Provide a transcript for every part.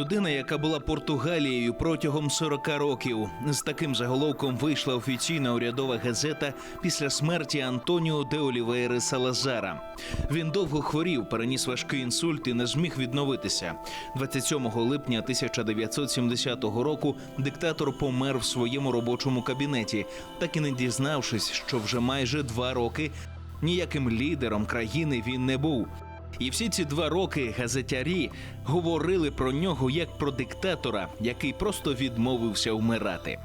Людина, яка була Португалією протягом 40 років. З таким заголовком вийшла офіційна урядова газета після смерті Антоніо де Олівейри Салазара. Він довго хворів, переніс важкий інсульт і не зміг відновитися. 27 липня 1970 року диктатор помер в своєму робочому кабінеті, так і не дізнавшись, що вже майже два роки ніяким лідером країни він не був. І всі ці два роки газетярі говорили про нього як про диктатора, який просто відмовився вмирати.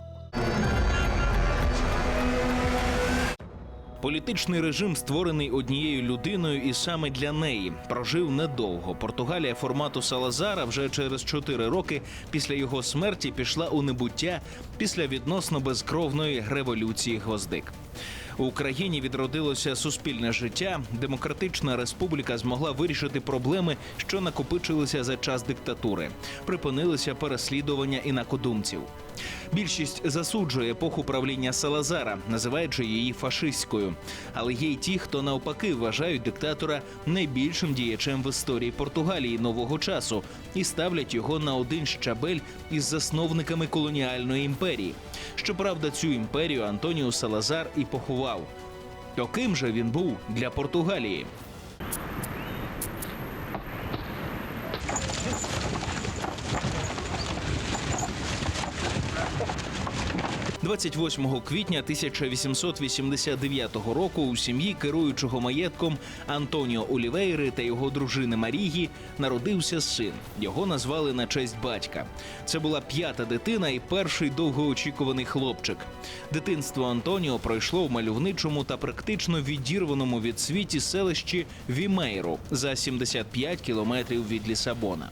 Політичний режим, створений однією людиною, і саме для неї прожив недовго. Португалія формату Салазара вже через 4 роки після його смерті пішла у небуття після відносно безкровної революції гвоздик. У Україні відродилося суспільне життя. Демократична республіка змогла вирішити проблеми, що накопичилися за час диктатури. Припинилися переслідування інакодумців. Більшість засуджує епоху правління Салазара, називаючи її фашистською. Але є й ті, хто навпаки вважають диктатора найбільшим діячем в історії Португалії нового часу і ставлять його на один щабель із засновниками колоніальної імперії. Щоправда, цю імперію Антоніо Салазар і поховав. То ким же він був для Португалії? – 28 квітня 1889 року у сім'ї керуючого маєтком Антоніо Олівейри та його дружини Марії народився син. Його назвали на честь батька. Це була п'ята дитина і перший довгоочікуваний хлопчик. Дитинство Антоніо пройшло в мальовничому та практично відірваному від світі селищі Вімейру за 75 кілометрів від Лісабона.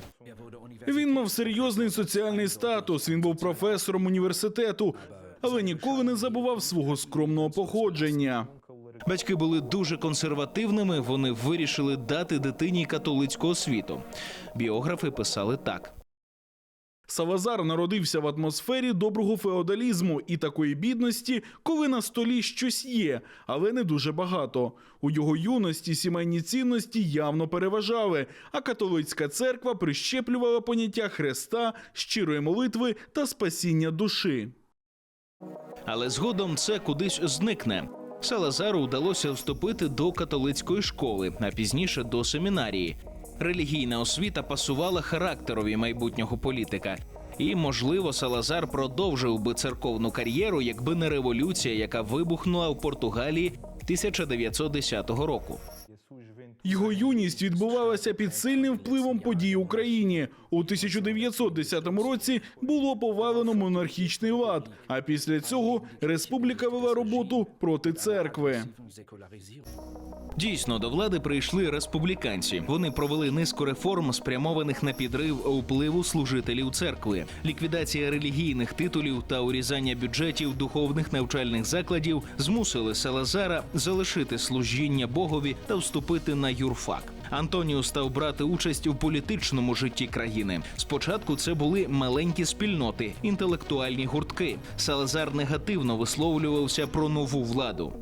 Він мав серйозний соціальний статус. Він був професором університету, але ніколи не забував свого скромного походження. Батьки були дуже консервативними. Вони вирішили дати дитині католицьку освіту. Біографи писали так. Салазар народився в атмосфері доброго феодалізму і такої бідності, коли на столі щось є, але не дуже багато. У його юності сімейні цінності явно переважали, а католицька церква прищеплювала поняття Христа, щирої молитви та спасіння душі. Але згодом це кудись зникне. Салазару вдалося вступити до католицької школи, а пізніше до семінарії. Релігійна освіта пасувала характерові майбутнього політика. І, можливо, Салазар продовжив би церковну кар'єру, якби не революція, яка вибухнула в Португалії 1910 року. Його юність відбувалася під сильним впливом подій в Україні. У 1910 році було повалено монархічний лад. А після цього республіка вела роботу проти церкви. Дійсно, до влади прийшли республіканці. Вони провели низку реформ, спрямованих на підрив впливу служителів церкви, ліквідація релігійних титулів та урізання бюджетів духовних навчальних закладів змусили Салазара залишити служіння Богові та вступити на юрфак. Антоніо став брати участь у політичному житті країни. Спочатку це були маленькі спільноти, інтелектуальні гуртки. Салазар негативно висловлювався про нову владу.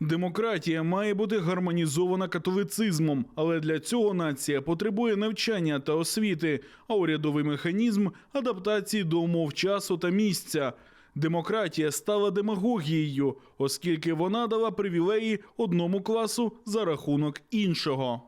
Демократія має бути гармонізована католицизмом, але для цього нація потребує навчання та освіти, а урядовий механізм адаптації до умов часу та місця. Демократія стала демагогією, оскільки вона дала привілеї одному класу за рахунок іншого.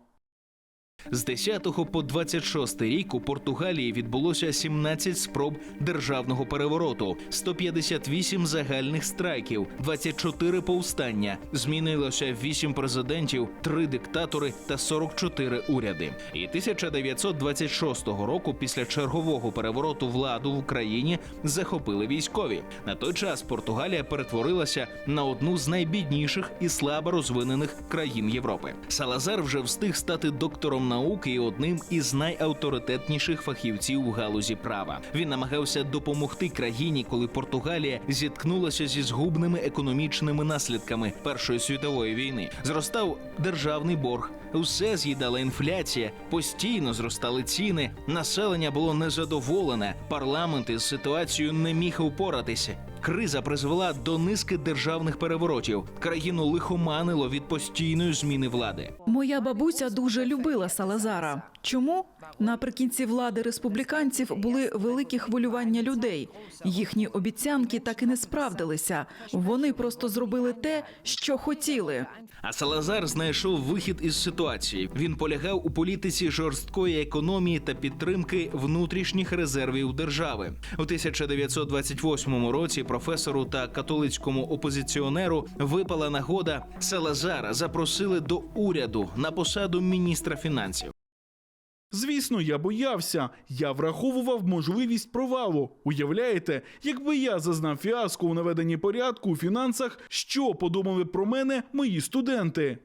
З 10 по 26 рік у Португалії відбулося 17 спроб державного перевороту, 158 загальних страйків, 24 повстання. Змінилося 8 президентів, 3 диктатори та 44 уряди. І 1926 року, після чергового перевороту владу в Україні захопили військові. На той час Португалія перетворилася на одну з найбідніших і слабо розвинених країн Європи. Салазар вже встиг стати доктором наук і одним із найавторитетніших фахівців в галузі права. Він намагався допомогти країні, коли Португалія зіткнулася зі згубними економічними наслідками Першої світової війни. Зростав державний борг, Усе з'їдала інфляція, постійно зростали ціни. Населення було незадоволене. Парламент із ситуацією не міг упоратися. Криза призвела до низки державних переворотів. Країну лихоманило від постійної зміни влади. Моя бабуся дуже любила Салазара. Чому? Наприкінці влади республіканців були великі хвилювання людей. Їхні обіцянки так і не справдилися. Вони просто зробили те, що хотіли. А Салазар знайшов вихід із ситуації. Він полягав у політиці жорсткої економії та підтримки внутрішніх резервів держави. У 1928 році професору та католицькому опозиціонеру випала нагода Салазара запросили до уряду на посаду міністра фінансів. Звісно, я боявся. Я враховував можливість провалу. Уявляєте, якби я зазнав фіаско у наведенні порядку у фінансах, що подумали про мене мої студенти?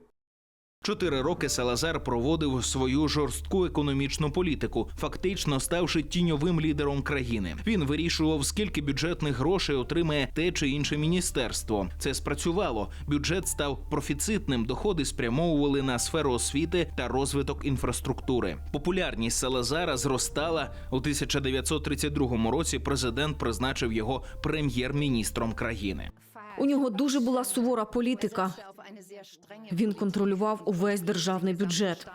Чотири роки Салазар проводив свою жорстку економічну політику, фактично ставши тіньовим лідером країни. Він вирішував, скільки бюджетних грошей отримає те чи інше міністерство. Це спрацювало. Бюджет став профіцитним. Доходи спрямовували на сферу освіти та розвиток інфраструктури. Популярність Салазара зростала у 1932 році. Президент призначив його прем'єр-міністром країни. У нього дуже була сувора політика. Він контролював увесь державний бюджет.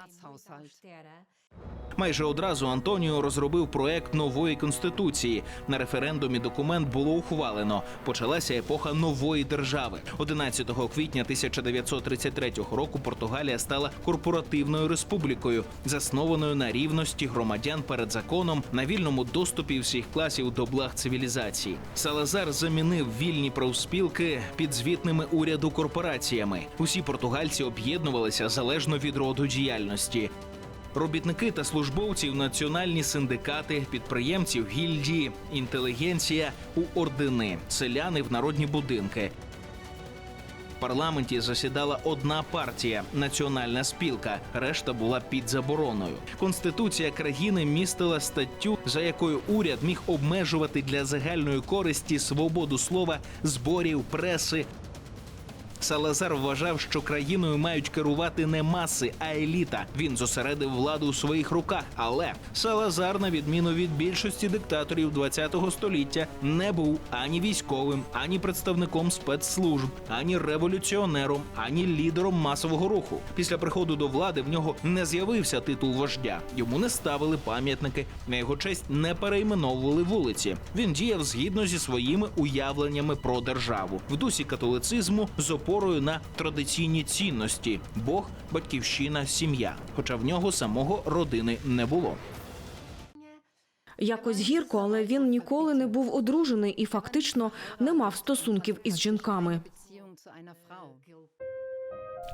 Майже одразу Антоніо розробив проект нової конституції. На референдумі документ було ухвалено. Почалася епоха нової держави. 11 квітня 1933 року Португалія стала корпоративною республікою, заснованою на рівності громадян перед законом, на вільному доступі всіх класів до благ цивілізації. Салазар замінив вільні профспілки підзвітними уряду корпораціями. Усі португальці об'єднувалися залежно від роду діяльності. Робітники та службовці національні синдикати, підприємців, гільдії, інтелігенція у ордени, селяни в народні будинки. В парламенті засідала одна партія національна спілка. Решта була під забороною. Конституція країни містила статтю, за якою уряд міг обмежувати для загальної користі свободу слова, зборів, преси, Салазар вважав, що країною мають керувати не маси, а еліта. Він зосередив владу у своїх руках. Але Салазар, на відміну від більшості диктаторів ХХ століття, не був ані військовим, ані представником спецслужб, ані революціонером, ані лідером масового руху. Після приходу до влади в нього не з'явився титул вождя. Йому не ставили пам'ятники, на його честь не перейменовували вулиці. Він діяв згідно зі своїми уявленнями про державу в дусі католицизму з опорою на традиційні цінності: Бог, батьківщина, сім'я. Хоча в нього самого родини не було. Якось гірко, але він ніколи не був одружений і фактично не мав стосунків із жінками.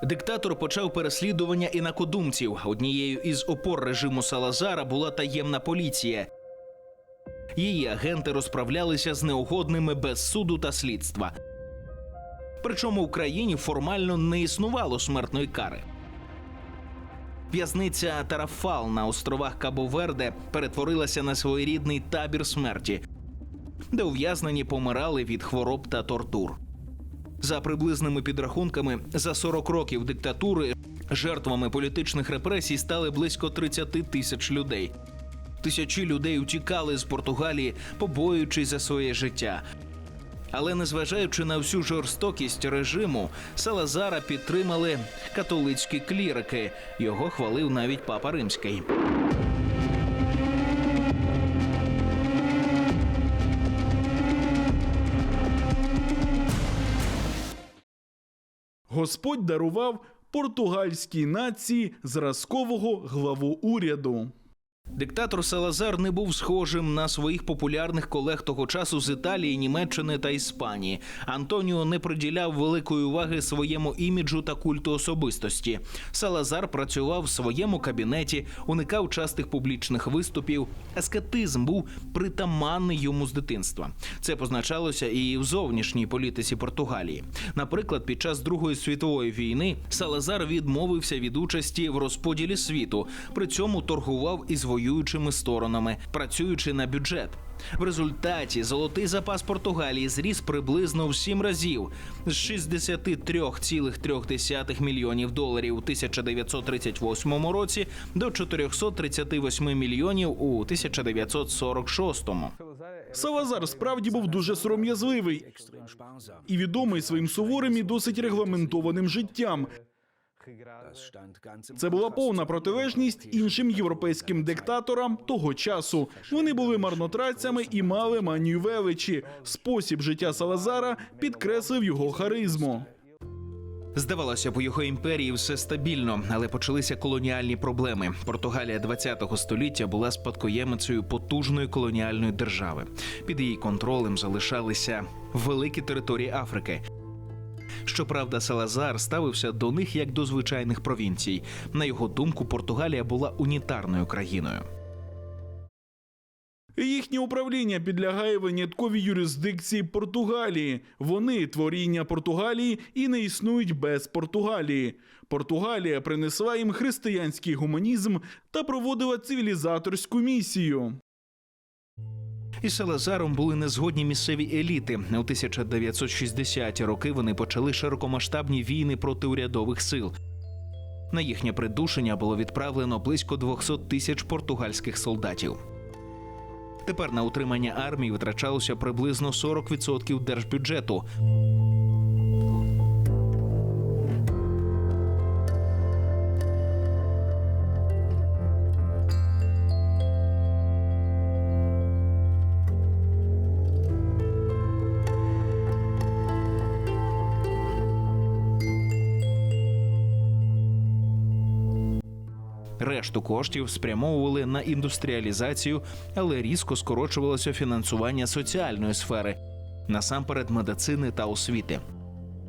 Диктатор почав переслідування інакодумців. Однією із опор режиму Салазара була таємна поліція. Її агенти розправлялися з неугодними без суду та слідства. Причому в країні формально не існувало смертної кари. В'язниця Тарафал на островах Кабо-Верде перетворилася на своєрідний табір смерті, де ув'язнені помирали від хвороб та тортур. За приблизними підрахунками, за 40 років диктатури жертвами політичних репресій стали близько 30 тисяч людей. Тисячі людей утікали з Португалії, побоюючись за своє життя. Але незважаючи на всю жорстокість режиму, Салазара підтримали католицькі клірики. Його хвалив навіть папа римський. Господь дарував португальській нації зразкового главу уряду. Диктатор Салазар не був схожим на своїх популярних колег того часу з Італії, Німеччини та Іспанії. Антоніо не приділяв великої уваги своєму іміджу та культу особистості. Салазар працював в своєму кабінеті, уникав частих публічних виступів. Аскетизм був притаманний йому з дитинства. Це позначалося і в зовнішній політиці Португалії. Наприклад, під час Другої світової війни Салазар відмовився від участі в розподілі світу, при цьому торгував із воюючими сторонами, працюючи на бюджет. В результаті золотий запас Португалії зріс приблизно в сім разів з 63,3 мільйонів доларів у 1938 році до 438 мільйонів у 1946. Салазар справді був дуже сором'язливий і відомий своїм суворим і досить регламентованим життям. Це була повна протилежність іншим європейським диктаторам того часу. Вони були марнотратцями і мали манію величі. Спосіб життя Салазара підкреслив його харизму. Здавалося б, у його імперії все стабільно, але почалися колоніальні проблеми. Португалія 20-го століття була спадкоємицею потужної колоніальної держави. Під її контролем залишалися великі території Африки. Щоправда, Салазар ставився до них як до звичайних провінцій. На його думку, Португалія була унітарною країною. Їхнє управління підлягає винятковій юрисдикції Португалії. Вони творіння Португалії і не існують без Португалії. Португалія принесла їм християнський гуманізм та проводила цивілізаторську місію. Із Салазаром були незгодні місцеві еліти. У 1960-ті роки вони почали широкомасштабні війни проти урядових сил. На їхнє придушення було відправлено близько 200 тисяч португальських солдатів. Тепер на утримання армії витрачалося приблизно 40% держбюджету. Решту коштів спрямовували на індустріалізацію, але різко скорочувалося фінансування соціальної сфери, насамперед медицини та освіти.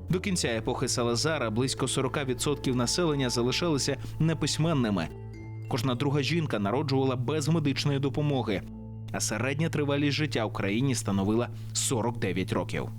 До кінця епохи Салазара близько 40% населення залишалися неписьменними. Кожна друга жінка народжувала без медичної допомоги, а середня тривалість життя в країні становила 49 років.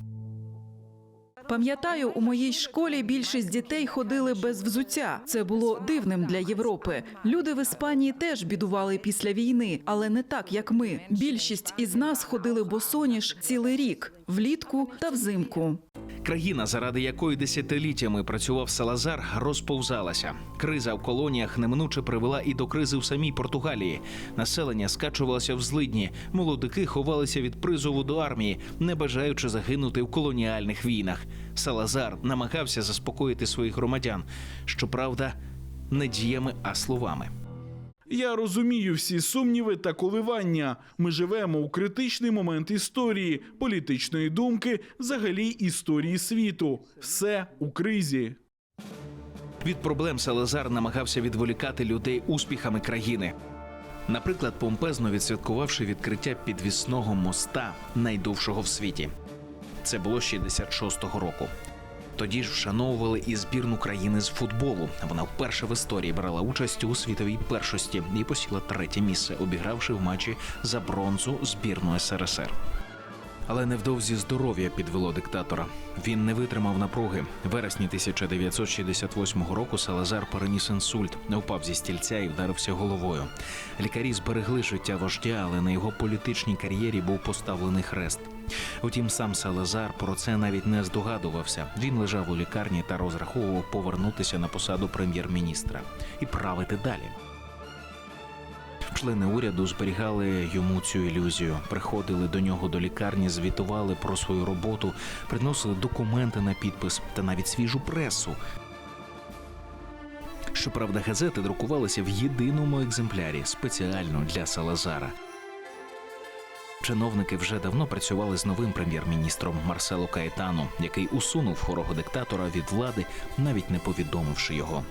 Пам'ятаю, у моїй школі більшість дітей ходили без взуття. Це було дивним для Європи. Люди в Іспанії теж бідували після війни, але не так, як ми. Більшість із нас ходили босоніж цілий рік влітку та взимку. Країна, заради якої десятиліттями працював Салазар, розповзалася. Криза в колоніях неминуче привела і до кризи в самій Португалії. Населення скачувалося в злидні, молодики ховалися від призову до армії, не бажаючи загинути в колоніальних війнах. Салазар намагався заспокоїти своїх громадян. Щоправда, не діями, а словами. Я розумію всі сумніви та коливання. Ми живемо у критичний момент історії, політичної думки, взагалі історії світу. Все у кризі. Від проблем Салазар намагався відволікати людей успіхами країни. Наприклад, помпезно відсвяткувавши відкриття підвісного моста, найдовшого в світі. Це було 66-го року. Тоді ж вшановували і збірну країни з футболу. Вона вперше в історії брала участь у світовій першості і посіла третє місце, обігравши в матчі за бронзу збірну СРСР. Але невдовзі здоров'я підвело диктатора. Він не витримав напруги. Вересні 1968 року Салазар переніс інсульт, не впав зі стільця і вдарився головою. Лікарі зберегли життя вождя, але на його політичній кар'єрі був поставлений хрест. Утім, сам Салазар про це навіть не здогадувався. Він лежав у лікарні та розраховував повернутися на посаду прем'єр-міністра і правити далі. Члени уряду зберігали йому цю ілюзію, приходили до нього до лікарні, звітували про свою роботу, приносили документи на підпис та навіть свіжу пресу. Щоправда, газети друкувалися в єдиному екземплярі спеціально для Салазара. Чиновники вже давно працювали з новим прем'єр-міністром Марсело Каетано, який усунув хорого диктатора від влади, навіть не повідомивши його.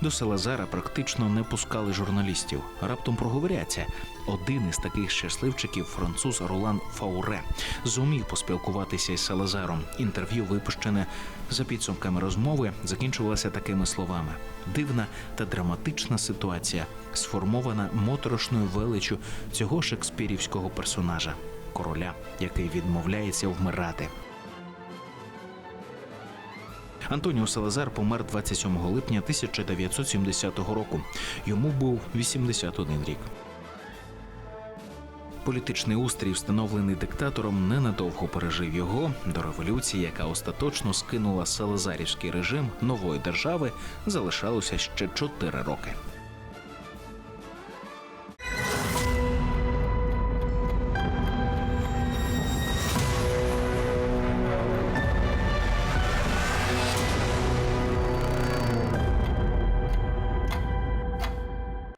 До Салазара практично не пускали журналістів. Раптом проговоряться. Один із таких щасливчиків, француз Ролан Фауре, зумів поспілкуватися із Салазаром. Інтерв'ю, випущене за підсумками розмови, закінчувалося такими словами: дивна та драматична ситуація, сформована моторошною величчю цього шекспірівського персонажа, короля, який відмовляється вмирати. Антоніо Салазар помер 27 липня 1970 року. Йому був 81 рік. Політичний устрій, встановлений диктатором, ненадовго пережив його до революції, яка остаточно скинула салазарівський режим нової держави, залишалося ще чотири роки.